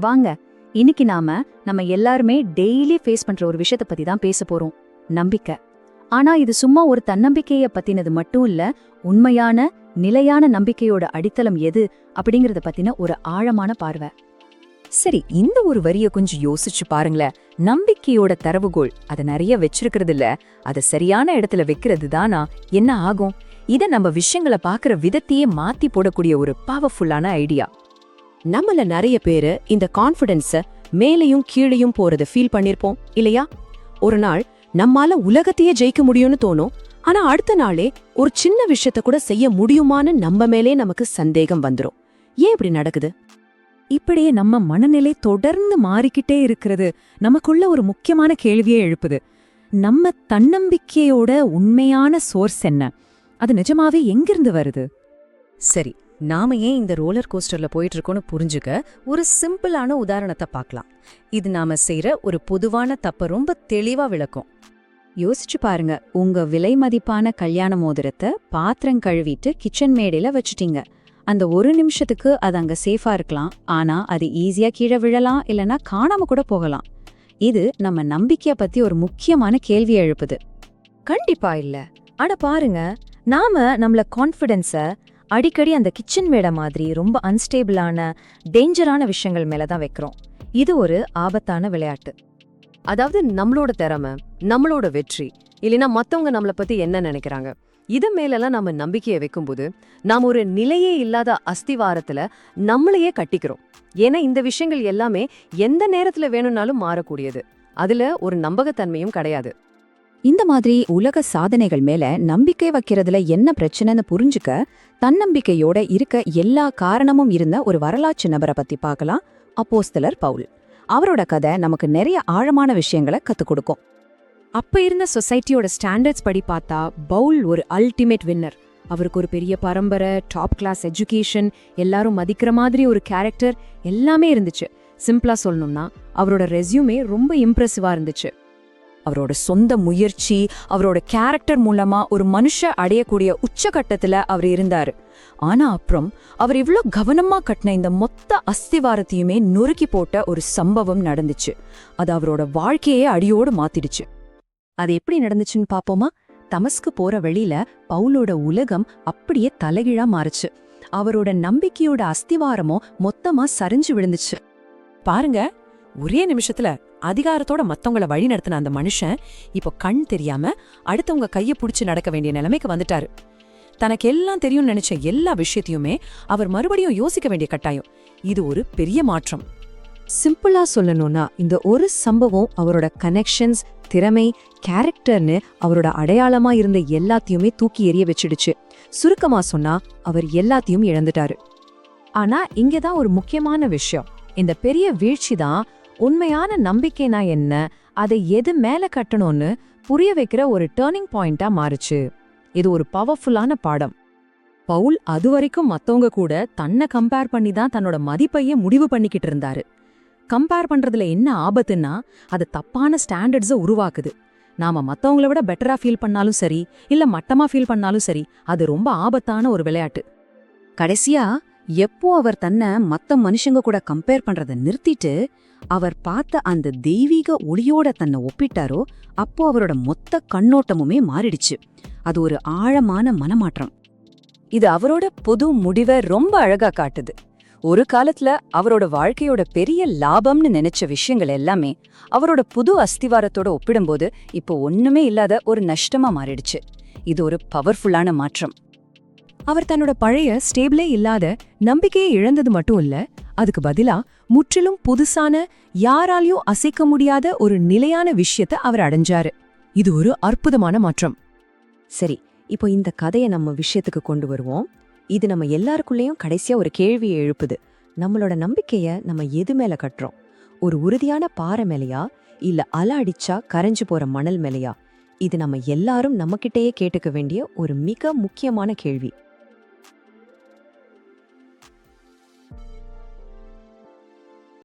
வாங்க இன்னைக்கு நாம நம்ம எல்லாருமே டெய்லி ஃபேஸ் பண்ற ஒரு விஷயத்த பத்தி தான் பேச போறோம். நம்பிக்கை. ஆனா இது சும்மா ஒரு தன்னம்பிக்கைய பத்தினது மட்டும் இல்ல உண்மையான நிலையான நம்பிக்கையோட அடித்தளம் எது அப்படிங்கறத பத்தின ஒரு ஆழமான பார்வை. சரி இந்த ஒரு வரிய கொஞ்சம் யோசிச்சு பாருங்களேன். நம்பிக்கையோட தரவுகோள் அதை நிறைய வச்சிருக்கிறது இல்ல அதை சரியான இடத்துல வைக்கிறது தானா? என்ன ஆகும்? இத நம்ம விஷயங்களை பாக்குற விதத்தையே மாத்தி போடக்கூடிய ஒரு பவர்ஃபுல்லான ஐடியா நம்மள நிறைய பேரு இந்த கான்ஃபிடன்ஸ மேலையும் கீழையும் போறத ஃபீல் பண்ணிருப்போம் இல்லையா? ஒரு நாள் நம்மால உலகத்தையே ஜெயிக்க முடியும்னு தோணும். ஆனா அடுத்த நாளே ஒரு சின்ன விஷயத்த கூட செய்ய முடியுமான்னு நம்ம மேலே நமக்கு சந்தேகம் வந்துரும். ஏன் இப்படி நடக்குது? இப்படியே நம்ம மனநிலை தொடர்ந்து மாறிக்கிட்டே இருக்கிறது நமக்குள்ள ஒரு முக்கியமான கேள்வியே எழுப்புது. நம்ம தன்னம்பிக்கையோட உண்மையான சோர்ஸ் என்ன? அது நிஜமாவே எங்கிருந்து வருது? சரி நாம ஏன் இந்த ரோலர் கோஸ்டர்ல போயிட்டு இருக்கோம்னு புரிஞ்சுக்க ஒரு சிம்பிளான உதாரணத்தை பார்க்கலாம். இது நாம செய்யற ஒரு பொதுவான தப்ப ரொம்ப தெளிவா விளக்கும். யோசிச்சு பாருங்க உங்க விலை மதிப்பான கல்யாண மோதிரத்தை பாத்திரம் கழுவிட்டு கிச்சன் மேடையில வச்சுட்டீங்க. அந்த ஒரு நிமிஷத்துக்கு அது அங்க சேஃபா இருக்கலாம். ஆனா அது ஈஸியா கீழே விழலாம் இல்லனா காணாம கூட போகலாம். இது நம்ம நம்பிக்கைய பத்தி ஒரு முக்கியமான கேள்வி எழுப்புது. கண்டிப்பா இல்ல. ஆனா பாருங்க நாம நம்மள கான்ஃபிடென்ஸை அடிக்கடி அந்த கிச்சன் மேடை மாதிரி ரொம்ப அன்ஸ்டேபிளான டேஞ்சரான விஷயங்கள் மேல தான் வைக்கிறோம். இது ஒரு ஆபத்தான விளையாட்டு. அதாவது நம்மளோட திறமை நம்மளோட வெற்றி இல்லைன்னா மத்தவங்க நம்மள பத்தி என்ன நினைக்கிறாங்க? இது மேலெல்லாம் நம்ம நம்பிக்கையை வைக்கும்போது நாம் ஒரு நிலையே இல்லாத அஸ்திவாரத்துல நம்மளையே கட்டிக்கிறோம். ஏன்னா இந்த விஷயங்கள் எல்லாமே எந்த நேரத்துல வேணும்னாலும் மாறக்கூடியது. அதுல ஒரு நம்பகத்தன்மையும் கிடையாது. இந்த மாதிரி உலக சாதனைகள் மேல நம்பிக்கை வைக்கிறதுல என்ன பிரச்சனைன்னு புரிஞ்சுக்க தன்னம்பிக்கையோட இருக்க எல்லா காரணமும் இருந்த ஒரு வரலாற்று நபரை பத்தி பார்க்கலாம். அப்போஸ்தலர் பவுல். அவரோட கதை நமக்கு நிறைய ஆழமான விஷயங்களை கத்துக் கொடுக்கும். அப்ப இருந்த சொசைட்டியோட ஸ்டாண்டர்ட்ஸ் படி பார்த்தா பவுல் ஒரு அல்டிமேட் வின்னர். அவருக்கு ஒரு பெரிய பரம்பரை டாப் கிளாஸ் எஜுகேஷன் எல்லாரும் மதிக்கிற மாதிரி ஒரு கேரக்டர் எல்லாமே இருந்துச்சு. சிம்பிளா சொல்லணும்னா அவரோட ரெஸ்யூமே ரொம்ப இம்ப்ரெசிவா இருந்துச்சு. அவரோட சொந்த முயற்சி அவரோட கேரக்டர் மூலமா ஒரு மனுஷ அடையக்கூடிய உச்சகட்டத்துல அவர் இருந்தாரு. ஆனா அப்புறம் அவர் இவ்ளோ கவனமா கட்டின இந்த மொத்த அஸ்திவாரத்தையுமே நொறுக்கி போட்ட ஒரு சம்பவம் நடந்துச்சு. அது அவரோட வாழ்க்கையே அடியோடு மாத்திடுச்சு. அது எப்படி நடந்துச்சுன்னு பாப்போமா? தமஸ்கு போற வழியில பவுலோட உலகம் அப்படியே தலைகீழா மாறுச்சு. அவரோட நம்பிக்கையோட அஸ்திவாரமும் மொத்தமா சரிஞ்சு விழுந்துச்சு. பாருங்க ஒரே நிமிஷத்துல அதிகாரத்தோட மத்தவங்கள வழி நடத்தின அந்த மனுஷன் இப்போ கண் தெரியாம அடுத்தவங்க கையை பிடிச்சி நடக்க வேண்டிய நிலைமைக்கு வந்துட்டாரு. தனக்கு எல்லாம் தெரியும்னு நினைச்ச எல்லா விஷயத்தையுமே அவர் மறுபடியும் யோசிக்க வேண்டிய கட்டாயம். இது ஒரு பெரிய மாற்றம். சிம்பிளா சொல்லணும்னா இந்த ஒரு சம்பவம் அவரோட கனெக்ஷன்ஸ் திறமை கேரக்டர்னு அவரோட அடையாளமா இருந்த எல்லாத்தையுமே தூக்கி எறிய வச்சிடுச்சு. சுருக்கமா சொன்னா அவர் எல்லாத்தையும் இழந்துட்டாரு. ஆனா இங்கதான் ஒரு முக்கியமான விஷயம். இந்த பெரிய வீழ்ச்சி தான் உண்மையான நம்பிக்கைனா என்ன? அதை எது மேல கட்டணும்னு புரிய வைக்கிற ஒரு டேர்னிங் பாயிண்டா மாறுச்சு. இது ஒரு பவர்ஃபுல்லான பாடம். பவுல் அதுவரைக்கும் மத்தவங்க கூட தன்னை கம்பேர் பண்ணி தான் தன்னோட மதிப்பையே முடிவு பண்ணிக்கிட்டு இருந்தாரு. கம்பேர் பண்றதுல என்ன ஆபத்துன்னா அது தப்பான ஸ்டாண்டர்ட்ஸை உருவாக்குது. நாம மத்தவங்கள விட பெட்டரா ஃபீல் பண்ணாலும் சரி இல்ல மட்டமா ஃபீல் பண்ணாலும் சரி அது ரொம்ப ஆபத்தான ஒரு விளையாட்டு. கடைசியா எப்போ அவர் தன்னை மத்த மனுஷங்க கூட கம்பேர் பண்றத நிறுத்திட்டு அவர் பார்த்த அந்த தெய்வீக ஒளியோட தன்னை ஒப்பிட்டாரோ அப்போ அவரோட மொத்த கண்ணோட்டமுமே மாறிடுச்சு. அது ஒரு ஆழமான மனமாற்றம். இது அவரோட பொது முடிவை ரொம்ப அழகா காட்டுது. ஒரு காலத்துல அவரோட வாழ்க்கையோட பெரிய லாபம்னு நினைச்ச விஷயங்கள் எல்லாமே அவரோட புது அஸ்திவாரத்தோட ஒப்பிடும்போது இப்போ ஒண்ணுமே இல்லாத ஒரு நஷ்டமா மாறிடுச்சு. இது ஒரு பவர்ஃபுல்லான மாற்றம். அவர் தன்னோட பழைய ஸ்டேபிளே இல்லாத நம்பிக்கையை இழந்தது மட்டும் இல்ல அதுக்கு பதிலா முற்றிலும் புதுசான யாராலையும் அசைக்க முடியாத ஒரு நிலையான விஷயத்த அவர் அடைஞ்சாரு. இது ஒரு அற்புதமான மாற்றம். சரி இப்போ இந்த கதையை நம்ம விஷயத்துக்கு கொண்டு வருவோம். இது நம்ம எல்லாருக்குள்ளேயும் கடைசியா ஒரு கேள்வியை எழுப்புது. நம்மளோட நம்பிக்கைய நம்ம எது மேல கட்டுறோம்? ஒரு உறுதியான பாறை மேலையா? இல்ல அல அடிச்சா கரைஞ்சு போற மணல் மேலையா? இது நம்ம எல்லாரும் நம்மகிட்டயே கேட்டுக்க வேண்டிய ஒரு மிக முக்கியமான கேள்வி.